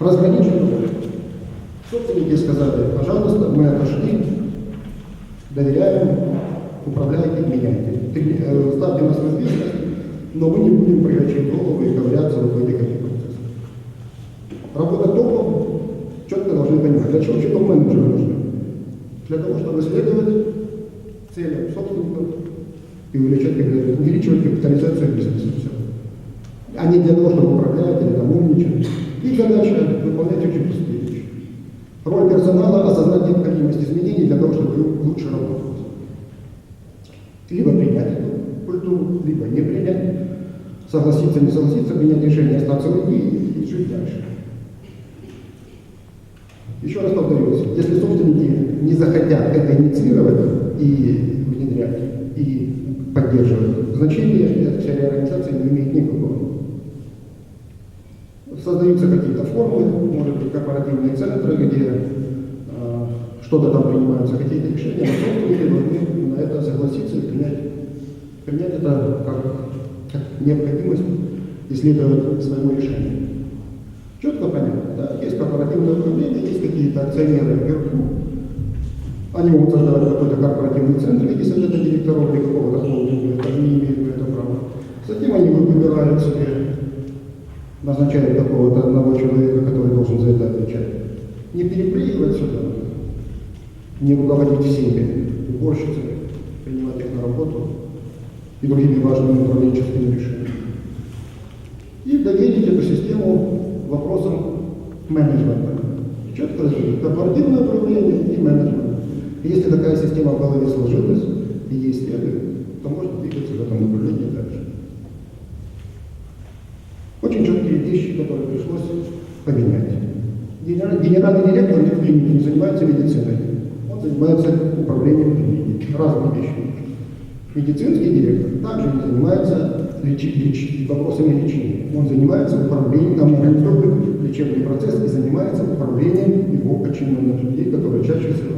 Разграничить надо. Собственники сказали, пожалуйста, мы отошли, доверяем, управляйте, меняйте. Э, Ставьте нас в известность, но мы не будем пригочить голову и ковыряться в этих процессах. Работа топом четко должны понимать, для чего вообще топ-менеджеры нужны. Для того, чтобы следовать целям собственников и увеличать, капитали- увеличивать капитализацию бизнеса. Все. А не для того, чтобы управлять или там умничать. Их задача выполнять очень простые вещи. Роль персонала – осознать необходимость изменений для того, чтобы лучше работать. Либо принять эту культуру, либо не принять, согласиться, не согласиться, принять решение, остаться в уйти и жить дальше. Еще раз повторюсь, если собственники не захотят это инициировать и внедрять, и поддерживать, значение эта вся реорганизация не имеет никакого. Создаются какие-то формы, может быть, корпоративные центры, где э, что-то там принимаются, какие-то решения, но собственники должны на это согласиться и принять, принять это как, как необходимость исследовать своему решению. Четко понятно, да? Есть корпоративное управление, есть какие-то акционеры вверху. Они могут создавать какой-то корпоративный центр виде совета директоров или какого-то холдинга, это не имеют на это права. Затем они выбирают себе, назначают какого-то одного человека, который должен за это отвечать. Не перепрыгивать сюда, не руководить всеми уборщицами, принимать их на работу и другими важными управленческими решениями и доверить эту систему вопросам менеджмента. Четко разделить корпоративное управление и менеджмент. И если такая система в голове сложилась и ей следует, то можно двигаться в этом направлении дальше. Очень которые пришлось поменять. Генераль- Генеральный директор в клинике не занимается медициной, он занимается управлением клиники. Разные вещи. Медицинский директор также не занимается лечи- леч- вопросами лечения. Он занимается управлением, там организовывает лечебный процесс и занимается управлением его подчиненных людей, которые чаще всего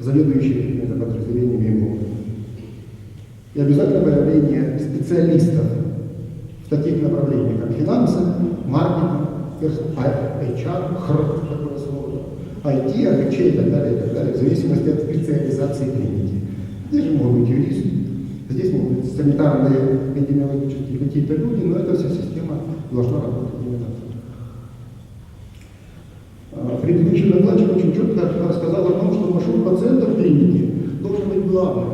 заведующие какими-то подразделениями ему. И обязательно появление специалистов в таких направлениях, как финансы, маркетинг, а- HR, HR, такое слово, IT, АГЧ и так далее, и так далее, в зависимости от специализации клиники. Здесь же могут быть юристы, здесь могут быть санитарные, эпидемиологические какие-то люди, но эта вся система должна работать именно так. А, Предыдущий докладчик очень четко рассказал о том, что маршрут пациента в клинике должен быть главным,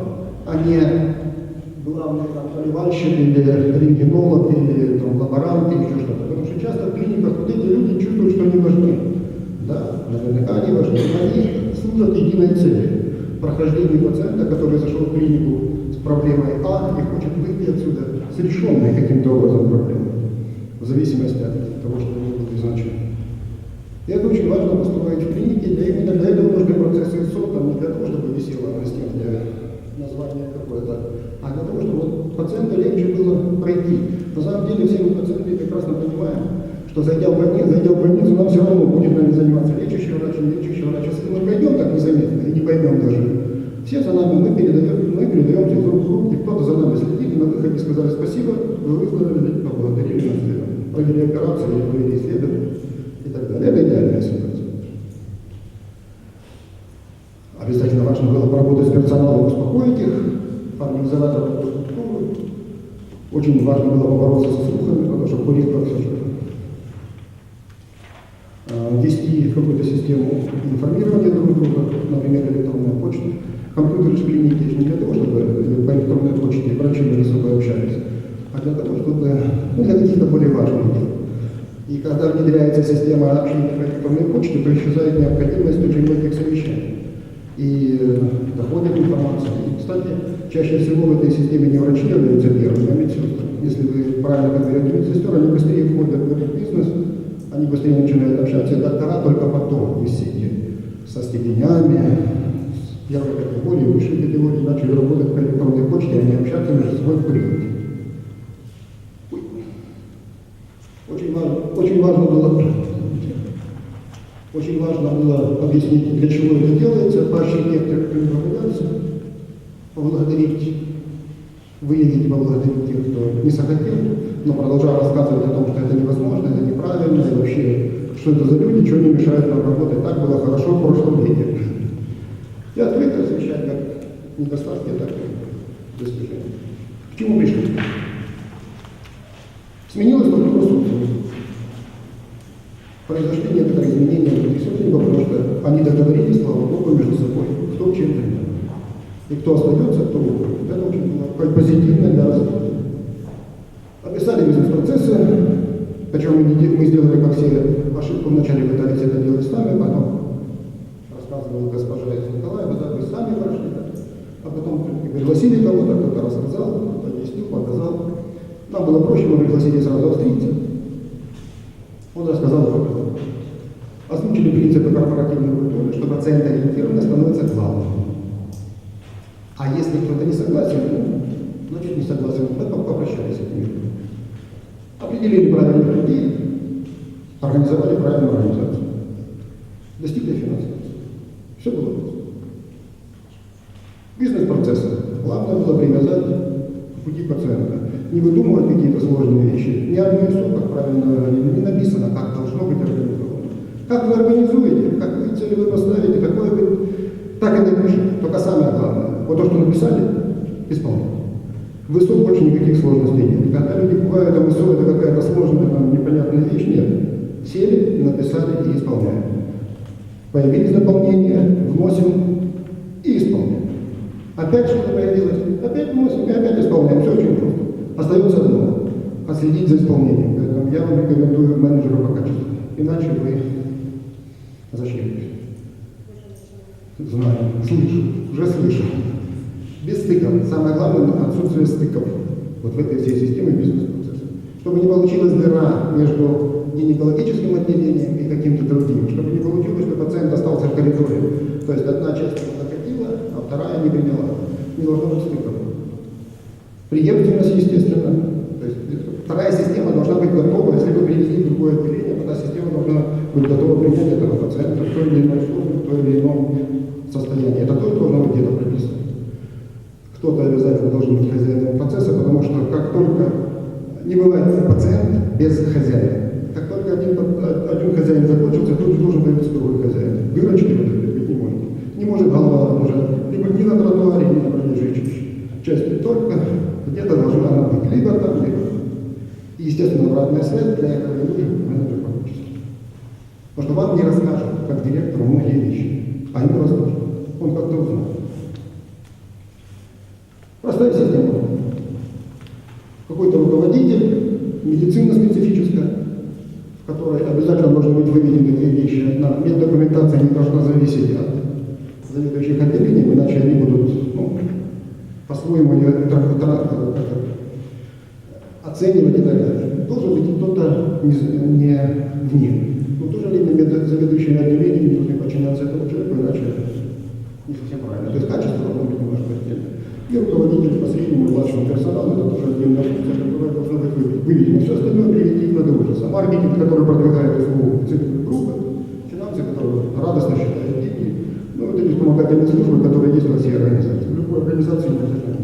а не главный или рентгенолог или там, лаборант или еще что-то. Потому что часто в клиниках вот эти люди чувствуют, что они важны. Да, наверняка они важны. Они служат единой цели. Прохождению пациента, который зашел в клинику с проблемой А и хочет выйти отсюда с решенной каким-то образом проблемой. В зависимости от того, что у него будет изначально. И это очень важно поступать в клинике, для именно для этого нужны процессы ИСО, там не для того, чтобы висело на стене название какое-то, а для того, чтобы вот пациенту легче было пройти. На самом деле все мы пациенты прекрасно понимаем, что зайдя в больницу, зайдя в больницу, нам все равно будет нами заниматься лечащий врач, лечащий врач. Если мы пройдем так незаметно и не поймем даже, все за нами, мы передаем, мы передаем из рук в руки, кто-то за нами следит, и на выходе сказали спасибо, вы выздоровели, поблагодарили нас. Провели операцию, провели исследование и так далее. Это идеальная ситуация. Обязательно важно было поработать с персоналом, успокоить их, организовать работу структуры. Очень важно было побороться со слухами, потому что курить что Ввести какую-то систему информирования друг друга, например, электронная почта. Компьютеры в клинике не для того, чтобы по электронной почте врачи между собой общались, а для того, чтобы ну, для каких-то более важных дел. И когда внедряется система общения по электронной почте, то исчезает необходимость очень многих совещаний. И э, доходит информация. И, кстати, чаще всего в этой системе не врачи являются первыми, а медсестры. Если вы правильно подберете медсестер, они быстрее входят в этот бизнес, они быстрее начинают общаться, и доктора только потом сети со степенями, с первой категории, высшей категории начали работать по электронной почте, они общаться между собой в приводе. Очень важно, очень важно было очень важно было объяснить, для чего это делается, поощрить некоторых, прогуляется, поблагодарить, выявить и поблагодарить тех, кто не захотел, но продолжал рассказывать о том, что это невозможно, это неправильно, и что это за люди, что они мешают нам работать. Так было хорошо в прошлом веке. И открыто освещать как недостатки, так и достижения. К чему пришли? Сменилась структура собственности. Произошли некоторые изменения внутри собственника, потому что они договорились, слава Богу, между собой, кто чем примет. И кто остается, кто уходит. Это очень было позитивно для развития. Описали бизнес-процессы, причем мы, сделали, как все, ошибку вначале пытались это делать сами, потом рассказывала госпожа из Николаева, да, вы сами прошли, а потом пригласили кого-то, кто-то рассказал, кто-то объяснил, показал. Нам было проще, мы пригласили сразу австрийца. Он рассказал про. Озвучили принципы корпоративной культуры, что пациент-ориентированно становится главным. А если кто-то не согласен, ну, значит не согласен, мы попрощались с миром. Определили правильных людей, организовали правильную организацию. Достигли финансового. Все было. Бизнес-процессы. Главное было привязать к пути пациента. Не выдумывать какие-то сложные вещи. Одно из как правильно не написано, как должно быть организовано. Как вы организуете, как цели вы поставите, такое вы так и напишите. Только главное, вот то, что написали, исполняйте. В ИСО больше никаких сложностей нет. Когда люди бывают, там ИСО это какая-то сложная, там, непонятная вещь, нет. Сели, написали и исполняем. Появились дополнения, вносим и исполняем. Опять что-то появилось, опять вносим и опять исполняем. Все очень просто. Остается одно – отследить за исполнением. Поэтому я вам рекомендую менеджера по качеству. Иначе вы зашьетесь. Знаю, слышу, уже слышу. Стыков. Самое главное – отсутствие стыков вот в этой всей системе бизнес-процесса. Чтобы не получилась дыра между гинекологическим отделением и каким-то другим. Чтобы не получилось, что пациент остался в коридоре. То есть одна часть его накатила, а вторая не приняла. Не должно быть стыков. Преемственность, естественно. То есть вторая система должна быть готова, если вы привезли другое отделение, то та система должна быть готова принять этого пациента в той или иной форме, в той или ином состоянии. Это тоже должно быть где-то прописано. Кто-то обязательно должен быть хозяином процесса, потому что как только не бывает пациент без хозяина. Как только один, один хозяин закончился, тут же должен появиться другой хозяин. Дырочки в этом быть не может. Не может голова уже либо ни на тротуаре, ни на проезжей части, только где-то должна она быть. Либо там, либо. И, естественно, обратная связь для этого нужен менеджер по качеству. Потому что вам не расскажут, как директору, многие вещи, а ему расскажут. Он как-то узнает. Простая система. Какой-то руководитель, медицина специфическая, в которой обязательно должны быть выведены две вещи. Одна, меддокументация не должна зависеть от заведующих отделением, иначе они будут ну, по-своему ее это, оценивать и так далее. Должен быть кто-то не, не вне. Но в то же время заведующие отделениями должны подчиняться этому человеку, иначе не совсем правильно. То есть качество должно быть немножко отдельно. И руководитель по среднему и младшему персоналу, это тоже отдельная функция, которая должна быть вы- выведена. Все остальное превентивно до ужаса. Маркетинг, который продвигает услугу целевой группы, финансы, которые радостно считают деньги, ну, вот эти вспомогательные службы, которые есть во всей организации. В любой организации не обязательно